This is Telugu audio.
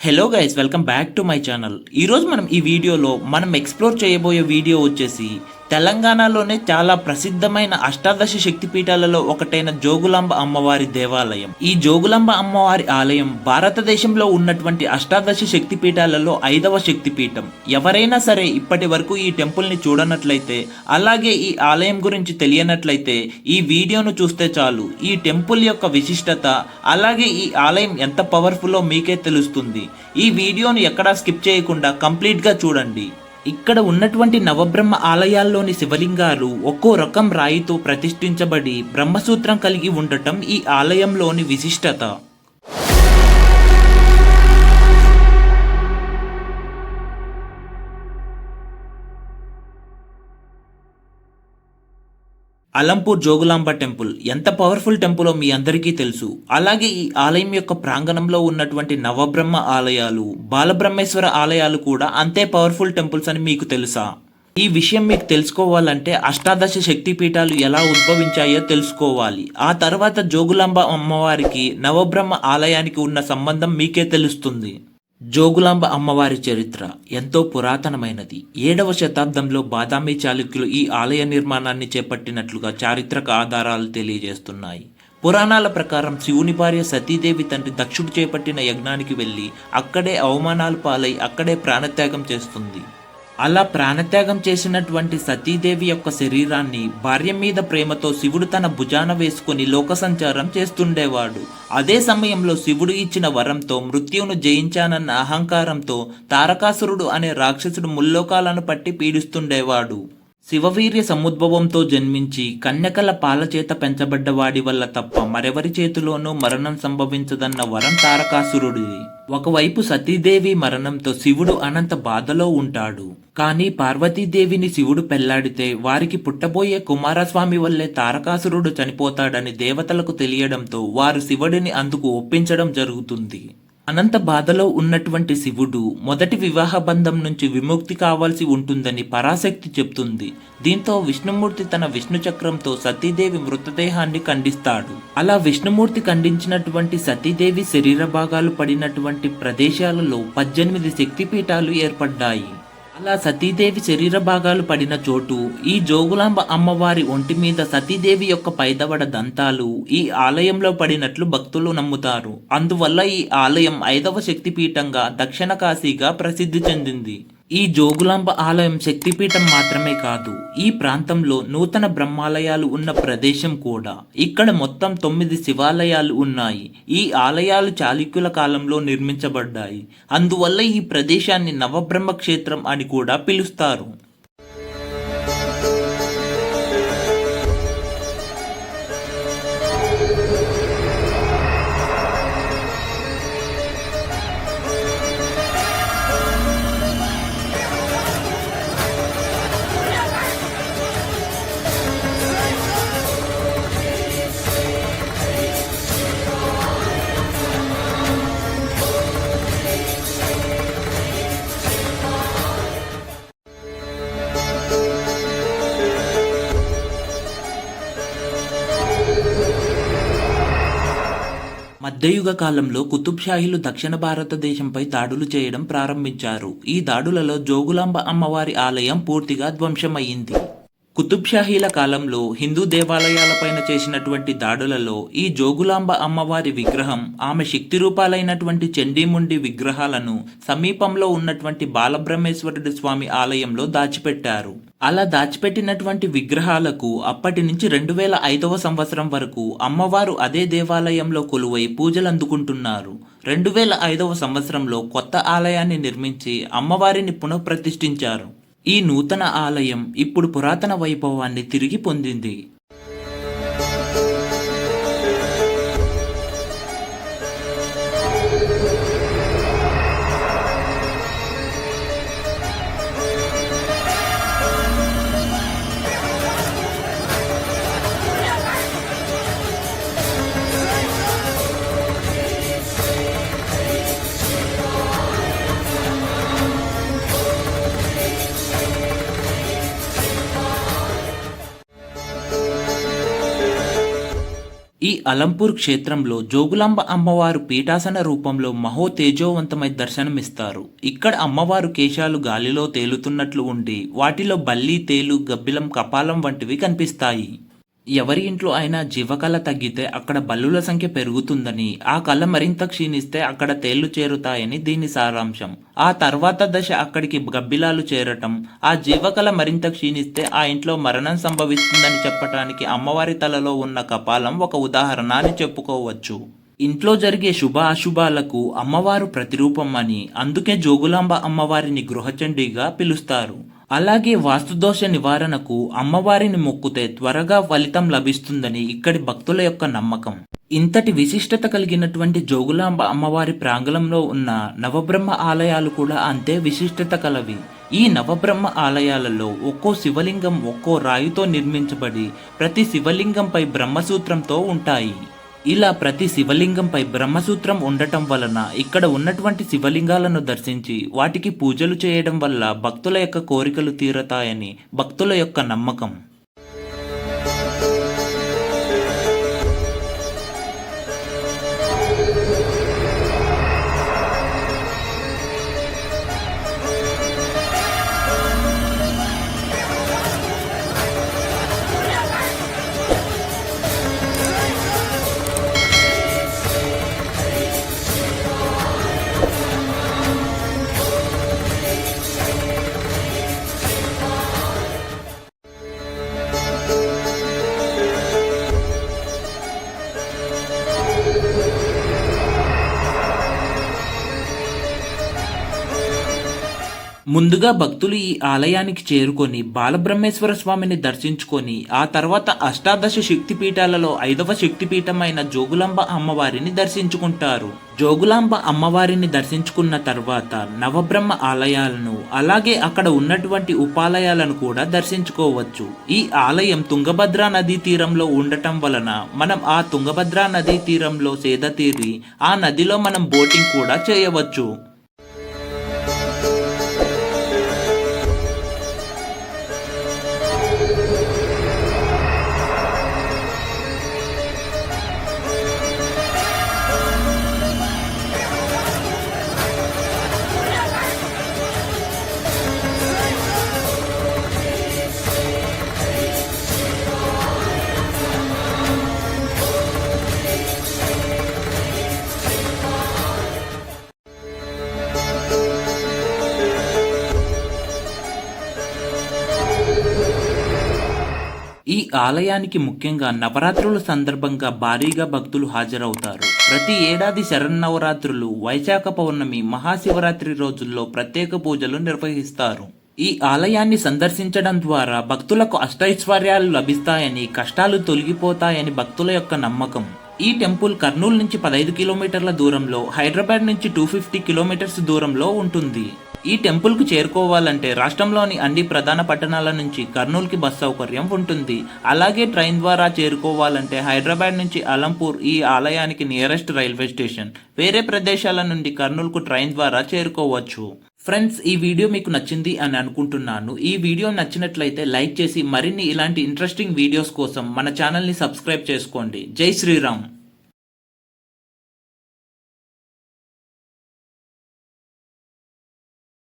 Hello guys welcome back to my channel ఈరోజు మనం ఈ వీడియోలో మనం ఎక్స్ప్లోర్ చేయబోయే వీడియో వచ్చేసి తెలంగాణలోనే చాలా ప్రసిద్ధమైన అష్టాదశ శక్తిపీఠాలలో ఒకటైన జోగులాంబ అమ్మవారి దేవాలయం. ఈ జోగులాంబ అమ్మవారి ఆలయం భారతదేశంలో ఉన్నటువంటి అష్టాదశ శక్తిపీఠాలలో ఐదవ శక్తిపీఠం. ఎవరైనా సరే ఇప్పటి వరకు ఈ టెంపుల్ని చూడనట్లయితే అలాగే ఈ ఆలయం గురించి తెలియనట్లయితే ఈ వీడియోను చూస్తే చాలు. ఈ టెంపుల్ యొక్క విశిష్టత అలాగే ఈ ఆలయం ఎంత పవర్ఫుల్లో మీకే తెలుస్తుంది. ఈ వీడియోను ఎక్కడా స్కిప్ చేయకుండా కంప్లీట్గా చూడండి. ఇక్కడ ఉన్నటువంటి నవబ్రహ్మ ఆలయాల్లోని శివలింగాలు ఒక్కో రకం రాయితో ప్రతిష్ఠించబడి బ్రహ్మసూత్రం కలిగి ఉండటం ఈ ఆలయంలోని విశిష్టత. అలంపూర్ జోగులాంబ టెంపుల్. ఎంత పవర్ఫుల్ టెంపులో మీ అందరికీ తెలుసు. అలాగే ఈ ఆలయం యొక్క ప్రాంగణంలో ఉన్నటువంటి నవబ్రహ్మ ఆలయాలు బాలబ్రహ్మేశ్వర ఆలయాలు కూడా అంతే పవర్ఫుల్ టెంపుల్స్ అని మీకు తెలుసా? ఈ విషయం మీకు తెలుసుకోవాలంటే అష్టాదశ శక్తిపీఠాలు ఎలా ఉద్భవించాయో తెలుసుకోవాలి. ఆ తర్వాత జోగులాంబ అమ్మవారికి నవబ్రహ్మ ఆలయానికి ఉన్న సంబంధం మీకే తెలుస్తుంది. జోగులాంబ అమ్మవారి చరిత్ర ఎంతో పురాతనమైనది. ఏడవ శతాబ్దంలో బాదామి చాళుక్యులు ఈ ఆలయ నిర్మాణాన్ని చేపట్టినట్లుగా చారిత్రక ఆధారాలు తెలియజేస్తున్నాయి. పురాణాల ప్రకారం శివుని భార్య సతీదేవి తండ్రి దక్షుడు చేపట్టిన యజ్ఞానికి వెళ్ళి అక్కడే అవమానాలు పాలై అక్కడే ప్రాణత్యాగం చేస్తుంది. అలా ప్రాణత్యాగం చేసినటువంటి సతీదేవి యొక్క శరీరాన్ని భార్య మీద ప్రేమతో శివుడు తన భుజాన వేసుకుని లోక సంచారం చేస్తుండేవాడు. అదే సమయంలో శివుడు ఇచ్చిన వరంతో మృత్యువును జయించానన్న అహంకారంతో తారకాసురుడు అనే రాక్షసుడు ముల్లోకాలను పట్టి పీడిస్తుండేవాడు. శివవీర్య సముద్భవంతో జన్మించి కన్యకల పాల చేత పెంచబడ్డ వాడి వల్ల తప్ప మరెవరి చేతిలోనూ మరణం సంభవించదన్న వరం తారకాసురుడిది. ఒకవైపు సతీదేవి మరణంతో శివుడు అనంత బాధలో ఉంటాడు. కానీ పార్వతీదేవిని శివుడు పెళ్ళాడితే వారికి పుట్టబోయే కుమారస్వామి వల్లే తారకాసురుడు చనిపోతాడని దేవతలకు తెలియడంతో వారు శివుడిని అందుకు ఒప్పించడం జరుగుతుంది. అనంత బాధలో ఉన్నటువంటి శివుడు మొదటి వివాహ బంధం నుంచి విముక్తి కావాల్సి ఉంటుందని పరాశక్తి చెప్తుంది. దీంతో విష్ణుమూర్తి తన విష్ణు చక్రంతో సతీదేవి మృతదేహాన్ని ఖండిస్తాడు. అలా విష్ణుమూర్తి ఖండించినటువంటి సతీదేవి శరీర భాగాలు పడినటువంటి ప్రదేశాలలో పద్దెనిమిది శక్తిపీఠాలు ఏర్పడ్డాయి. అలా సతీదేవి శరీర భాగాలు పడిన చోటు ఈ జోగులాంబ అమ్మవారి ఒంటి మీద సతీదేవి యొక్క పైదవడ దంతాలు ఈ ఆలయంలో పడినట్లు భక్తులు నమ్ముతారు. అందువల్ల ఈ ఆలయం ఐదవ శక్తిపీఠంగా దక్షిణ కాశీగా ప్రసిద్ధి చెందింది. ఈ జోగులాంబ ఆలయం శక్తిపీఠం మాత్రమే కాదు ఈ ప్రాంతంలో నూతన బ్రహ్మాలయాలు ఉన్న ప్రదేశం కూడా. ఇక్కడ మొత్తం తొమ్మిది శివాలయాలు ఉన్నాయి. ఈ ఆలయాలు చాళుక్యుల కాలంలో నిర్మించబడ్డాయి. అందువల్ల ఈ ప్రదేశాన్ని నవబ్రహ్మ క్షేత్రం అని కూడా పిలుస్తారు. మధ్యయుగ కాలంలో కుతుబ్ షాహీలు దక్షిణ భారతదేశంపై దాడులు చేయడం ప్రారంభించారు. ఈ దాడులలో జోగులాంబ అమ్మవారి ఆలయం పూర్తిగా ధ్వంసమయ్యింది. కుతుబ్ షాహీల కాలంలో హిందూ దేవాలయాలపైన చేసినటువంటి దాడులలో ఈ జోగులాంబ అమ్మవారి విగ్రహం ఆమె శక్తి రూపాలైనటువంటి చండీముండి విగ్రహాలను సమీపంలో ఉన్నటువంటి బాలబ్రహ్మేశ్వరుడు స్వామి ఆలయంలో దాచిపెట్టారు. అలా దాచిపెట్టినటువంటి విగ్రహాలకు అప్పటి నుంచి రెండు వేల ఐదవ సంవత్సరం వరకు అమ్మవారు అదే దేవాలయంలో కొలువై పూజలు అందుకుంటున్నారు రెండు వేల ఐదవ సంవత్సరంలో కొత్త ఆలయాన్ని నిర్మించి అమ్మవారిని పునఃప్రతిష్ఠించారు. ఈ నూతన ఆలయం ఇప్పుడు పురాతన వైభవాన్ని తిరిగి పొందింది. అలంపూర్ క్షేత్రంలో జోగులాంబ అమ్మవారు పీఠాసన రూపంలో మహో తేజోవంతమై దర్శనమిస్తారు. ఇక్కడ అమ్మవారు కేశాలు గాలిలో తేలుతున్నట్లు ఉండి వాటిలో బల్లి తేలు గబ్బిలం కపాలం వంటివి కనిపిస్తాయి. ఎవరి ఇంట్లో అయినా జీవకళ తగ్గితే అక్కడ బల్లుల సంఖ్య పెరుగుతుందని ఆ కళ మరింత క్షీణిస్తే అక్కడ తేళ్ళు చేరుతాయని దీని సారాంశం. ఆ తర్వాత దశ అక్కడికి గబ్బిలాలు చేరటం ఆ జీవకళ మరింత క్షీణిస్తే ఆ ఇంట్లో మరణం సంభవిస్తుందని చెప్పటానికి అమ్మవారి తలలో ఉన్న కపాలం ఒక ఉదాహరణ అని చెప్పుకోవచ్చు. ఇంట్లో జరిగే శుభ అశుభాలకు అమ్మవారు ప్రతిరూపం అని అందుకే జోగులాంబ అమ్మవారిని గృహచండిగా పిలుస్తారు. అలాగే వాస్తుదోష నివారణకు అమ్మవారిని మొక్కుతే త్వరగా ఫలితం లభిస్తుందని ఇక్కడి భక్తుల యొక్క నమ్మకం. ఇంతటి విశిష్టత కలిగినటువంటి జోగులాంబ అమ్మవారి ప్రాంగణంలో ఉన్న నవబ్రహ్మ ఆలయాలు కూడా అంతే విశిష్టత కలవి. ఈ నవబ్రహ్మ ఆలయాలలో ఒక్కో శివలింగం ఒక్కో రాయితో నిర్మించబడి ప్రతి శివలింగంపై బ్రహ్మసూత్రంతో ఉంటాయి. ఇలా ప్రతి శివలింగంపై బ్రహ్మసూత్రం ఉండటం వలన ఇక్కడ ఉన్నటువంటి శివలింగాలను దర్శించి వాటికి పూజలు చేయడం వల్ల భక్తుల యొక్క కోరికలు తీరతాయని భక్తుల యొక్క నమ్మకం. ముందుగా భక్తులు ఈ ఆలయానికి చేరుకొని బాలబ్రహ్మేశ్వర స్వామిని దర్శించుకొని ఆ తర్వాత అష్టాదశ శక్తిపీఠాలలో ఐదవ శక్తిపీఠమైన జోగులాంబ అమ్మవారిని దర్శించుకుంటారు. జోగులాంబ అమ్మవారిని దర్శించుకున్న తర్వాత నవబ్రహ్మ ఆలయాలను అలాగే అక్కడ ఉన్నటువంటి ఉపాలయాలను కూడా దర్శించుకోవచ్చు. ఈ ఆలయం తుంగభద్రా నదీ తీరంలో ఉండటం వలన మనం ఆ తుంగభద్రా నదీ తీరంలో సేద తీరి ఆ నదిలో మనం బోటింగ్ కూడా చేయవచ్చు. ఆలయానికి ముఖ్యంగా నవరాత్రుల సందర్భంగా భారీగా భక్తులు హాజరవుతారు. ప్రతి ఏడాది శరన్నవరాత్రులు వైశాఖ పౌర్ణమి మహాశివరాత్రి రోజుల్లో ప్రత్యేక పూజలు నిర్వహిస్తారు. ఈ ఆలయాన్ని సందర్శించడం ద్వారా భక్తులకు అష్టైశ్వర్యాలు లభిస్తాయని కష్టాలు తొలగిపోతాయని భక్తుల యొక్క నమ్మకం. ఈ టెంపుల్ కర్నూలు నుంచి పదహైదు కిలోమీటర్ల దూరంలో హైదరాబాద్ నుంచి టూ ఫిఫ్టీ కిలోమీటర్స్ దూరంలో ఉంటుంది. ఈ టెంపుల్కు చేరుకోవాలంటే రాష్ట్రంలోని అన్ని ప్రధాన పట్టణాల నుంచి కర్నూలుకి బస్ సౌకర్యం ఉంటుంది. అలాగే ట్రైన్ ద్వారా చేరుకోవాలంటే హైదరాబాద్ నుంచి అలంపూర్ ఈ ఆలయానికి నియరెస్ట్ రైల్వే స్టేషన్. వేరే ప్రదేశాల నుండి కర్నూలుకు ట్రైన్ ద్వారా చేరుకోవచ్చు. ఫ్రెండ్స్ ఈ వీడియో మీకు నచ్చింది అని అనుకుంటున్నాను. ఈ వీడియో నచ్చినట్లయితే లైక్ చేసి మరిన్ని ఇలాంటి ఇంట్రెస్టింగ్ వీడియోస్ కోసం మన ఛానల్ని సబ్స్క్రైబ్ చేసుకోండి. జై శ్రీరామ్.